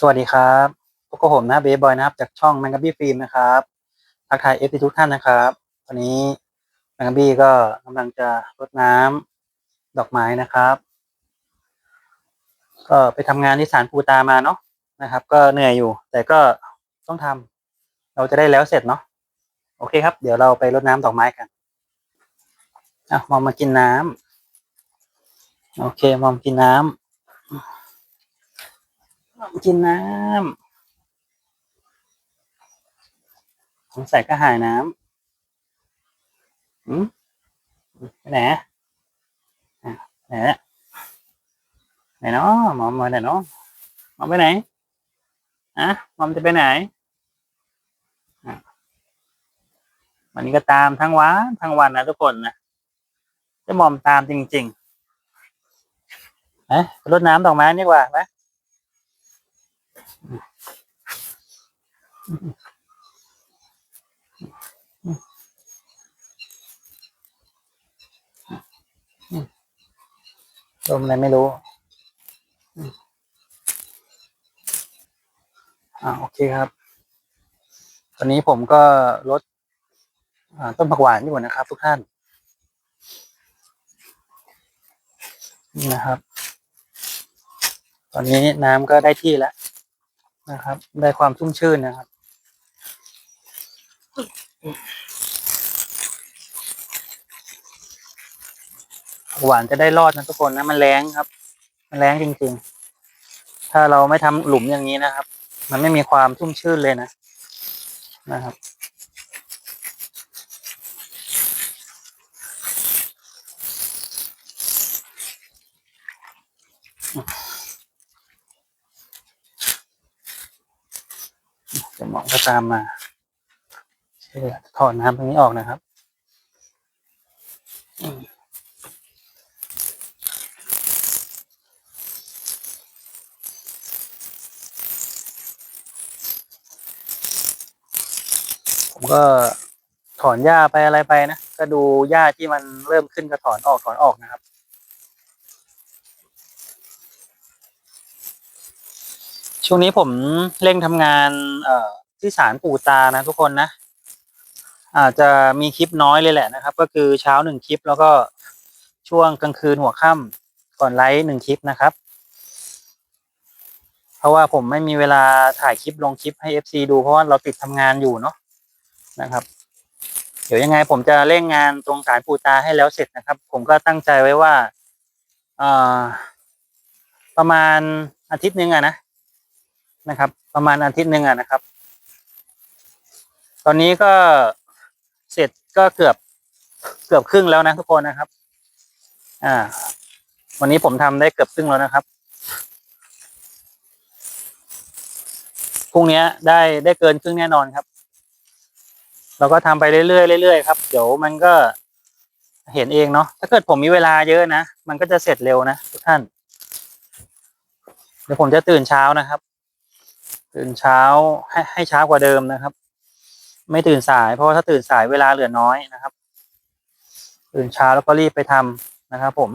สวัสดีครับพวกบผมนะเบย์บอยนะครับ จากช่องแมงกะบี้ฟิล์มนะครับทักทายเอฟทุกท่านนะครับวันนี้แมงกะบี้ก็กำลังจะรดน้ำดอกไม้นะครับ ก็ไปทำงานที่ศาลปูตามาเนาะนะครับ ก็เหนื่อยอยู่ แต่ก็ต้องทำเราจะได้แล้วเสร็จเนาะโอเคครับ เดี๋ยวเราไปรดน้ำดอกไม้กันอะมอมมากินน้ำโอเคมอมกินน้ำ กินน้ำสงสัยก็หายน้ำอืมไปไหนไหนไหนเนาะมอมมาไหนเนาะมอมไปไหนอะมอมจะไปไหนอันนี้ก็ตามทั้งวันทั้งวันนะทุกคนนะจะมอมตามจริงๆเอ๊ะรดน้ำดอกไม้ดีกว่าไหม ลมอะไรไม่รู้อ่าโอเคครับ ตอนนี้ผมก็ลดต้นผักหวานอยู่นะครับ ทุกท่าน นี่นะครับ ตอนนี้น้ำก็ได้ที่แล้ว นะครับ ได้ความชุ่มชื่นนะครับ หวานจะได้รอดนะทุกคนนะ มันแรงครับ มันแรงจริงๆ ถ้าเราไม่ทำหลุมอย่างนี้นะครับ มันไม่มีความชุ่มชื่นเลยนะนะครับ เดี๋ยวหมอง ก็ตามมาถอดน้ำตรงนี้ออกนะครับผมก็ถอนหญ้าไปอะไรไปนะ ก็ดูหญ้าที่มันเริ่มขึ้นก็ถอนออกถอนออกนะครับ ช่วงนี้ผมเร่งทำงาน เอ่อ ที่ศาลปู่ตานะทุกคนนะ อาจจะมีคลิปน้อยเลยแหละนะครับ ก็คือเช้าหนึ่งคลิปแล้วก็ช่วงกลางคืนหัวค่ำก่อนไลฟ์หนึ่งคลิปนะครับ เพราะว่าผมไม่มีเวลาถ่ายคลิปลงคลิปให้ FC ดูเพราะว่าเราติดทำงานอยู่เนาะนะครับ เดี๋ยวยังไงผมจะเร่งงานตรงศาลปู่ตาให้แล้วเสร็จนะครับ ผมก็ตั้งใจไว้ว่าประมาณอาทิตย์หนึ่งอะนะนะครับ ประมาณอาทิตย์หนึ่งอะนะครับ อนนี้ก็เสร็จก็เกือบเกือบครึ่งแล้วนะทุกคนนะครับ อ่า วันนี้ผมทำได้เกือบครึ่งแล้วนะครับพรุ่งนี้ได้ได้เกินครึ่งแน่นอนครับ เราก็ทำไปเรื่อยๆเรื่อยๆครับ เดี๋ยวมันก็เห็นเองเนาะถ้าเกิดผมมีเวลาเยอะนะ มันก็จะเสร็จเร็วนะทุกท่าน เดี๋ยวผมจะตื่นเช้านะครับ ตื่นเช้าให้ให้เช้ากว่าเดิมนะครับ ไม่ตื่นสาย เพราะถ้าตื่นสายเวลาเหลือน้อยนะครับ ตื่นเช้าแล้วก็รีบไปทำนะครับ ผม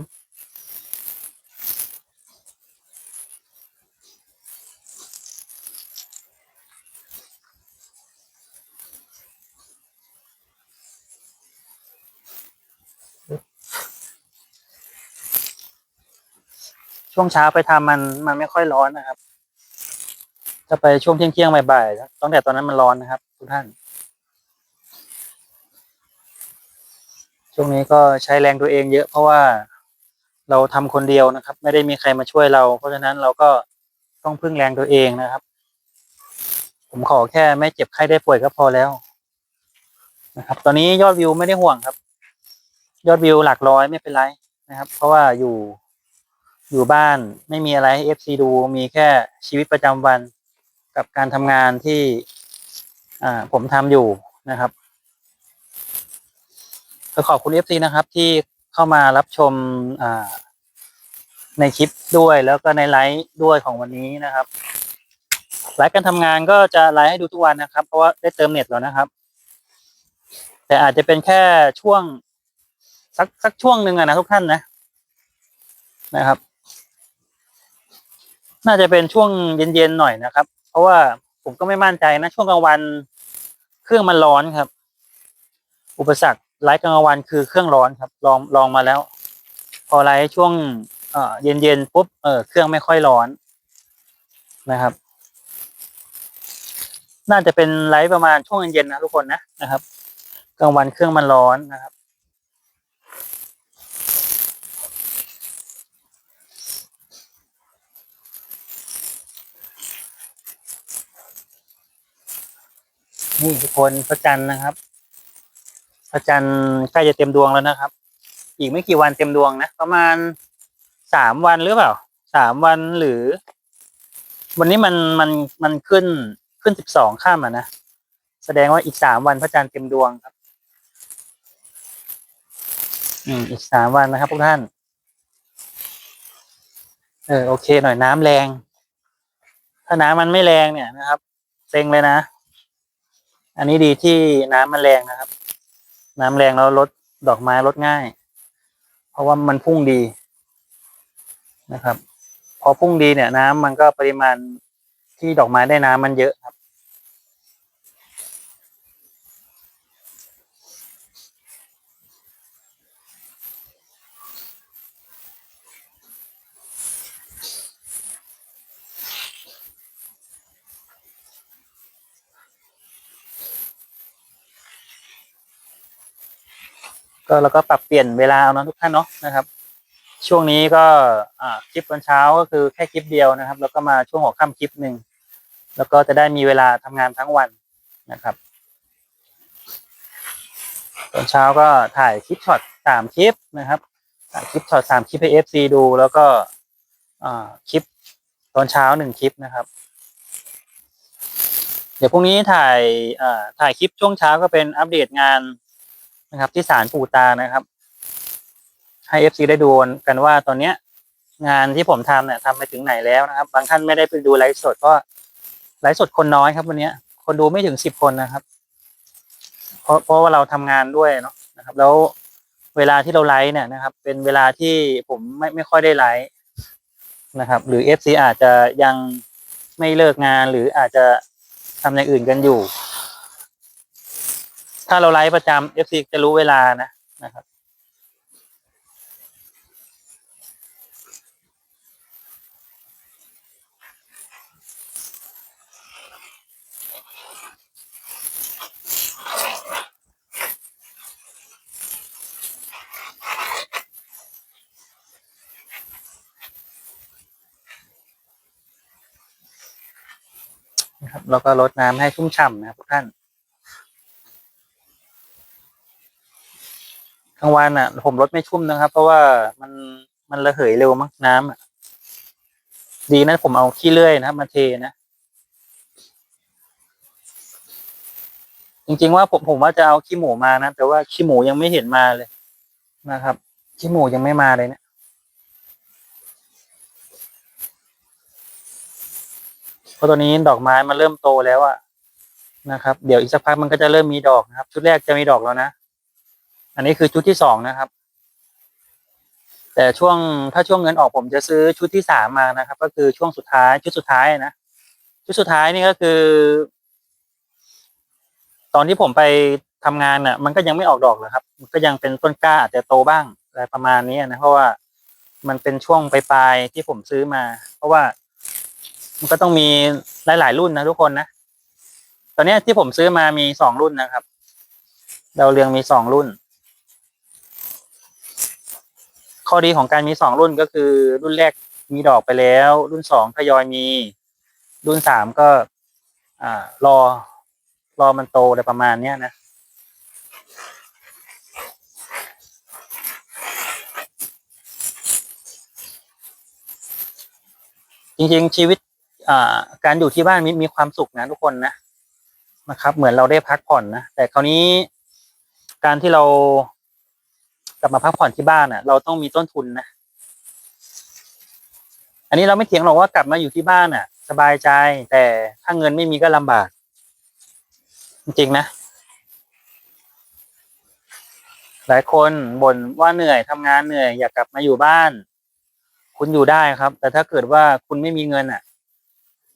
ช่วงเช้าไปทำมันมันไม่ค่อยร้อนนะครับถ้าไปช่วงเที่ยงเที่ยงบ่ายๆตั้งแต่ตอนนั้นมันร้อนนะครับ ทุกท่าน วงนี้ก็ใช้แรงตัวเองเยอะ เพราะว่าเราทำคนเดียวนะครับ ไม่ได้มีใครมาช่วยเรา เพราะฉะนั้นเราก็ต้องพึ่งแรงตัวเองนะครับ ผมขอแค่ไม่เจ็บไข้ได้ป่วยก็พอแล้ว นะครับ ตอนนี้ยอดวิวไม่ได้ห่วงครับ ยอดวิวหลักร้อยไม่เป็นไรนะครับ เพราะว่าอยู่อยู่บ้านไม่มีอะไรให้เอฟซีดูมีแค่ชีวิตประจำวันกับการทำงานที่ อ่าผมทำอยู่นะครับ ก็ขอบคุณ FC นะครับที่เข้ามารับชมในคลิปด้วยแล้วก็ในไลฟ์ด้วยของวันนี้นะครับไลฟ์การทำงานก็จะไลฟ์ให้ดูทุกวันนะครับ เพราะว่าได้เติมเน็ตแล้วนะครับ แต่อาจจะเป็นแค่ช่วงสักสักช่วงหนึ่งอะนะทุกท่านนะนะครับ น่าจะเป็นช่วงเย็นๆหน่อยนะครับ เพราะว่าผมก็ไม่มั่นใจนะ ช่วงกลางวันเครื่องมันร้อนครับ อุปสรรค ไลฟ์กลางวันคือเครื่องร้อนครับ ลองลองมาแล้ว พอไลฟ์ช่วงเอ่อเย็นๆปุ๊บเออเครื่องไม่ค่อยร้อนนะครับ น่าจะเป็นไลฟ์ประมาณช่วงเย็นๆนะทุกคนนะนะครับกลางวันเครื่องมันร้อนนะครับ นี่ทุกคนพระจันทร์นะครับ พระจันทร์ใกล้จะเต็มดวงแล้วนะครับ อีกไม่กี่วันเต็มดวงนะ ประมาณสามวันหรือเปล่าสามวันหรือ วันนี้มันมันมันขึ้นขึ้นสิบสองข้ามอะนะแสดงว่าอีกสามวันพระจันทร์เต็มดวงครับ อืมอีกสามวันนะครับพวกท่าน เออโอเค หน่อยน้ำแรง ถ้าน้ำมันไม่แรงเนี่ยนะครับเซ็งเลยนะ อันนี้ดีที่น้ำมันแรงนะครับ น้ำแรงแล้วลดดอกไม้ลดง่าย เพราะว่ามันพุ่งดีนะครับ พอพุ่งดีเนี่ย น้ำมันก็ปริมาณที่ดอกไม้ได้น้ำมันเยอะครับ ก็แล้วก็ปรับเปลี่ยนเวลาเอาเนะทุกท่านเนาะนะครับ ช่วงนี้ก็อ่าคลิปตอนเช้าก็คือแค่คลิปเดียวนะครับ แล้วก็มาช่วงหัวค่ำคลิปหนึ่งแล้วก็จะได้มีเวลาทำงานทั้งวันนะครับตอนเช้าก็ถ่ายคลิปช็อตสามคลิปนะครับถ่ายคลิปช็อตสามคลิปให้เอฟซีดู แล้วก็อ่าคลิปตอนเช้าหนึ่งคลิปนะครับ เดี๋ยวพรุ่งนี้ถ่ายอ่าถ่ายคลิปช่วงเช้าก็เป็นอัปเดตงาน นะครับ ที่ศาลปู่ตานะครับ ให้เอฟซีได้ดูกันว่าตอนเนี้ย งานที่ผมทำเนี่ยทำไปถึงไหนแล้วนะครับ บางท่านไม่ได้ไปดูไลฟ์สดเพราะไลฟ์สดคนน้อยครับ วันนี้คนดูไม่ถึงสิบคนนะครับ เพราะเพราะว่าเราทำงานด้วยเนาะนะครับ แล้วเวลาที่เราไลฟ์เนี่ยนะครับ เป็นเวลาที่ผมไม่ไม่ค่อยได้ไลฟ์นะครับ หรือเอฟซีอาจจะยังไม่เลิกงานหรืออาจจะทำอย่างอื่นกันอยู่ ถ้าเราไลฟ์ประจำเอฟซีจะรู้เวลานะนะครับ นะครับแล้วก็ลดน้ำให้ชุ่มฉ่ำนะครับทุกท่าน ลางวันอะ ผมลดไม่ชุ่มนะครับ เพราะว่ามันมันระเหยเร็วมั้งน้ำอะดีนะผมเอาขี้เลื่อยนะครับมาเทนะจริงๆว่าผมผมว่าจะเอาขี้หมูมานะแต่ว่าขี้หมูยังไม่เห็นมาเลยนะครับขี้หมูยังไม่มาเลยเนะเพราะตอนนี้ดอกไม้มันเริ่มโตแล้วอะนะครับ เดี๋ยวอีกสักพักมันก็จะเริ่มมีดอกนะครับ ชุดแรกจะมีดอกแล้วนะ อันนี้คือชุดที่สองนะครับ แต่ช่วงถ้าช่วงเงินออกผมจะซื้อชุดที่สามมานะครับ ก็คือช่วงสุดท้ายชุดสุดท้ายนะชุดสุดท้ายนี่ก็คือ ตอนที่ผมไปทำงานน่ะ มันก็ยังไม่ออกดอกเลยครับ มันก็ยังเป็นต้นกล้าอาจจะโตบ้างอะไรประมาณนี้นะเพราะว่ามันเป็นช่วงปลายๆที่ผมซื้อมา เพราะว่ามันก็ต้องมีหลาย ๆ รุ่นนะทุกคนนะตอนนี้ที่ผมซื้อมามีสองรุ่นนะครับดาวเรืองมีสองรุ่น ข้อดีของการมีสองรุ่นก็คือ รุ่นแรกมีดอกไปแล้ว รุ่นสองทยอยมี รุ่นสามก็อ่ารอ รอมันโตอะไรประมาณเนี้ยนะจริงๆ ชีวิตการอยู่ที่บ้านมีมีความสุขนะทุกคนนะนะครับ เหมือนเราได้พักผ่อนนะแต่คราวนี้การที่เรา กลับมาพักผ่อนที่บ้านอะ เราต้องมีต้นทุนนะ อันนี้เราไม่เถียงหรอกว่ากลับมาอยู่ที่บ้านอะ สบายใจ แต่ถ้าเงินไม่มีก็ลำบาก จริงๆนะ หลายคนบ่นว่าเหนื่อยทำงานเหนื่อย อยากกลับมาอยู่บ้าน คุณอยู่ได้ครับ แต่ถ้าเกิดว่าคุณไม่มีเงินอะ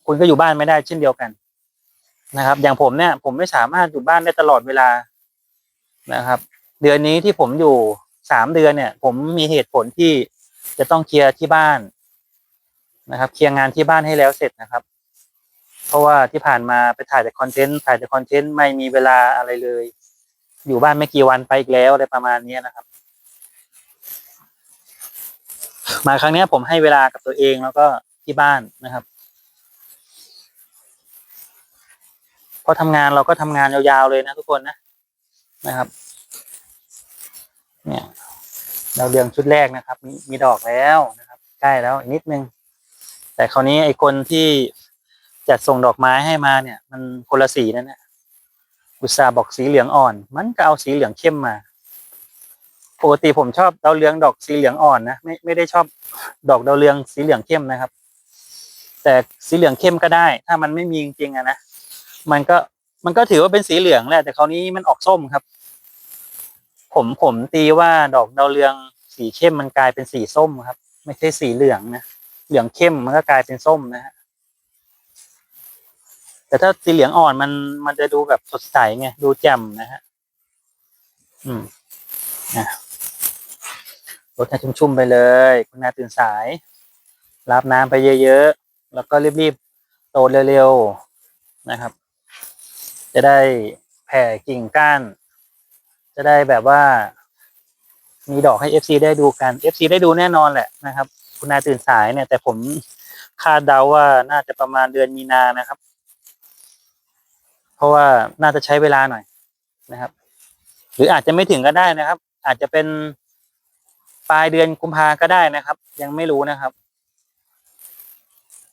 คุณก็อยู่บ้านไม่ได้เช่นเดียวกันนะครับ อย่างผมเนี่ย ผมไม่สามารถอยู่บ้านได้ตลอดเวลานะครับ เดือนนี้ที่ผมอยู่ สามเดือนเนี่ย ผมมีเหตุผลที่จะต้องเคลียร์ที่บ้านนะครับ เคลียร์งานที่บ้านให้แล้วเสร็จนะครับ เพราะว่าที่ผ่านมาไปถ่ายแต่คอนเทนต์ถ่ายแต่คอนเทนต์ไม่มีเวลาอะไรเลย อยู่บ้านไม่กี่วันไปอีกแล้วอะไรประมาณนี้นะครับ มาครั้งนี้ผมให้เวลากับตัวเองแล้วก็ที่บ้านนะครับพอทำงานเราก็ทำงานยาวๆเลยนะทุกคนนะนะครับ เนี่ยเราเรืองชุดแรกนะครับ มีมีดอกแล้วนะครับใกล้แล้วอีกนิดนึง แต่คราวนี้ไอ้คนที่จัดส่งดอกไม้ให้มาเนี่ย มันคนละสีนั่นแหละอุตสาห์บอกสีเหลืองอ่อน มันก็เอาสีเหลืองเข้มมาปกติผมชอบดาวเรืองดอกสีเหลืองอ่อนนะไม่ไม่ได้ชอบดอกดาวเรืองสีเหลืองเข้มนะครับ แต่สีเหลืองเข้มก็ได้ ถ้ามันไม่มีจริงๆอะนะมันก็มันก็ถือว่าเป็นสีเหลืองแหละแต่คราวนี้มันออกส้มครับ ผมผมตีว่าดอกดาวเรืองสีเข้มมันกลายเป็นสีส้มครับ ไม่ใช่สีเหลืองนะเหลืองเข้มมันก็กลายเป็นส้มนะฮะแต่ถ้าสีเหลืองอ่อนมันมันจะดูแบบสดใสไงดูแจ่มนะฮะอืมอะรดให้ชุ่มๆไปเลย คุณนาตื่นสายรับน้ำไปเยอะๆ แล้วก็รีบๆ โตเร็วๆ นะครับ จะได้แผ่กิ่งก้าน จะได้แบบว่า มีดอกให้ FC ได้ดูกัน FC ได้ดูแน่นอนแหละนะครับ คุณนายตื่นสายเนี่ย แต่ผมคาดเดาว่าน่าจะประมาณเดือนมีนานะครับ เพราะว่าน่าจะใช้เวลาหน่อยนะครับ หรืออาจจะไม่ถึงก็ได้นะครับ อาจจะเป็นปลายเดือนกุมภาก็ได้นะครับ ยังไม่รู้นะครับ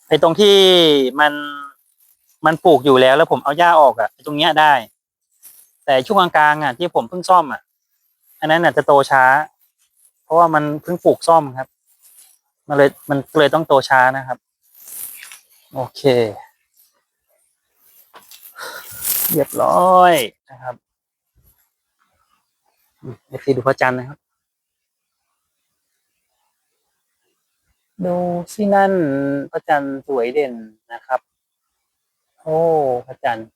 ไอ้ตรงที่มันมันปลูกอยู่แล้วแล้วผมเอาหญ้าออกอะไอ้ตรงเนี้ยได้ แต่ช่วงกลางๆอะที่ผมเพิ่งซ่อมอะ อันนั้นอาจจะโตช้า เพราะว่ามันเพิ่งปลูกซ่อมครับ มันเลยมันเลยต้องโตช้านะครับ โอเค เรียบร้อยนะครับเอฟซีดูพระจันทร์นะครับ ดูสินั่นพระจันทร์สวยเด่นนะครับ โอ้พระจันทร์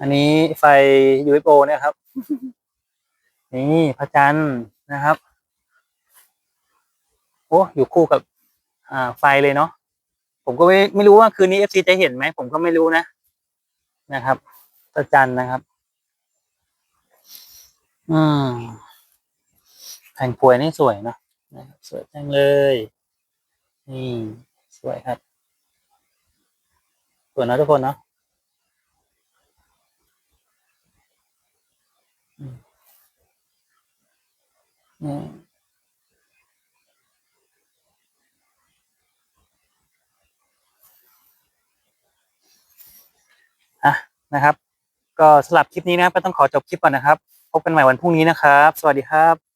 อันนี้ไฟ UFO เนี่ยครับ นี่พระจันทร์นะครับ โอ้อยู่คู่กับอ่าไฟเลยเนาะผมก็ไม่ไม่รู้ว่าคืนนี้ FC จะเห็นไหมผมก็ไม่รู้นะนะครับพระจันทร์นะครับ อืมแผงพวยนี่สวยเนาะนะครับสวยจังเลยนี่สวยครับสวยนะทุกคนเนาะ อืมอะนะครับ ก็สำหรับคลิปนี้นะก็ต้องขอจบคลิปก่อนนะครับ พบกันใหม่วันพรุ่งนี้นะครับ สวัสดีครับ